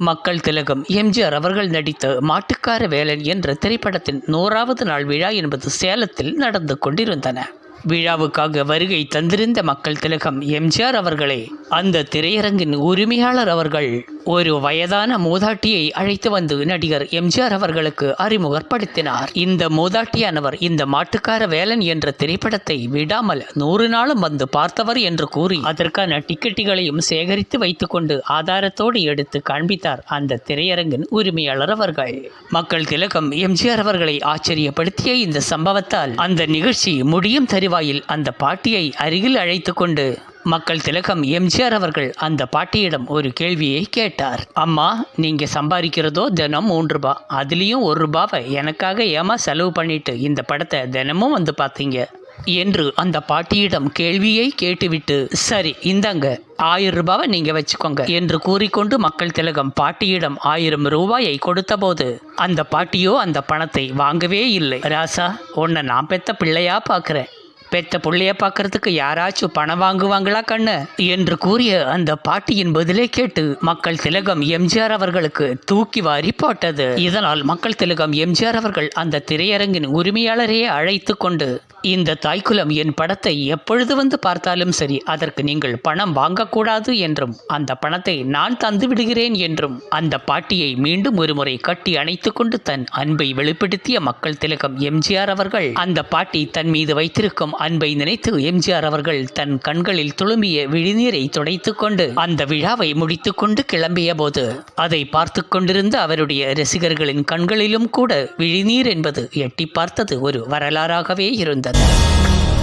மக்கள் திலகம். எம்ஜிஆர் அவர்கள் நடித்த மாட்டுக்கார வேலன் என்ற திரைப்படத்தின் நூறாவது நாள் விழா என்பது சேலத்தில் நடந்து கொண்டிருந்தன. விழாவுக்காக வருகை தந்திருந்த மக்கள் திலகம் எம்ஜிஆர் அவர்களே அந்த திரையரங்கின் உரிமையாளர் அவர்கள். ஒரு வயதான மூதாட்டியை அழைத்து வந்து நடிகர் எம்ஜிஆர் அவர்களுக்கு அறிமுகப்படுத்தினார். இந்த மூதாட்டியானவர் இந்த மாட்டுக்கார வேலன் என்ற திரைப்படத்தை விடாமல் நூறு நாளும் வந்து பார்த்தவர் என்று கூறி அதற்கான டிக்கெட்டுகளையும் சேகரித்து வைத்துக்கொண்டு ஆதாரத்தோடு எடுத்து காண்பித்தார் அந்த திரையரங்கின் உரிமையாளர் அவர்கள். மக்கள் திலகம் எம்ஜிஆர் அவர்களை ஆச்சரியப்படுத்திய இந்த சம்பவத்தால் அந்த நிகழ்ச்சி முடியும் தருவாயில் அந்த பாட்டியை அருகில் அழைத்து கொண்டு மக்கள் திலகம் எம்ஜிஆர் அவர்கள் அந்த பாட்டியிடம் ஒரு கேள்வியை கேட்டார். அம்மா நீங்க சம்பாதிக்கிறதோ தினம் மூன்று ரூபா. அதுலேயும் ஒரு ரூபாவை எனக்காக ஏமா செலவு பண்ணிட்டு இந்த படத்தை தினமும் வந்து பார்த்தீங்க? என்று அந்த பாட்டியிடம் கேள்வியை கேட்டுவிட்டு சரி இந்தாங்க ஆயிரம் ரூபாவை நீங்க வச்சுக்கோங்க என்று கூறிக்கொண்டு மக்கள் திலகம் பாட்டியிடம் ஆயிரம் ரூபாயை கொடுத்தபோது அந்த பாட்டியோ அந்த பணத்தை வாங்கவே இல்லை. ராசா உன்னை நான் பெத்த பிள்ளையா பார்க்குறேன். பெத்த புள்ளைய பார்க்கறதுக்கு யாராச்சும் பணம் வாங்குவாங்களா கண்ணு? என்று கூறிய அந்த பாட்டியின் பதிலை கேட்டு மக்கள் திலகம் எம்ஜிஆர் அவர்களுக்கு தூக்கி வாரி போட்டது. இதனால் மக்கள் திலகம் எம்ஜிஆர் அவர்கள் அந்த திரையரங்கின் உரிமையாளரையே அழைத்து கொண்டு இந்த தாய்க்குலம் என் படத்தை எப்பொழுது வந்து பார்த்தாலும் சரி அதற்கு நீங்கள் பணம் வாங்கக்கூடாது என்றும் அந்த பணத்தை நான் தந்து விடுகிறேன் என்றும் அந்த பாட்டியை மீண்டும் ஒருமுறை கட்டி அணைத்து கொண்டு தன் அன்பை வெளிப்படுத்திய மக்கள் திலகம் எம்ஜிஆர் அவர்கள் அந்த பாட்டி தன் மீது வைத்திருக்கும் அன்பை நினைத்து எம்ஜிஆர் அவர்கள் தன் கண்களில் துளும்பிய விழிநீரை துடைத்து கொண்டு அந்த விழாவை முடித்துக்கொண்டு கிளம்பிய போது அதை பார்த்து கொண்டிருந்த அவருடைய ரசிகர்களின் கண்களிலும் கூட விழிநீர் என்பது எட்டி பார்த்தது ஒரு வரலாறாகவே இருந்தது. Internet.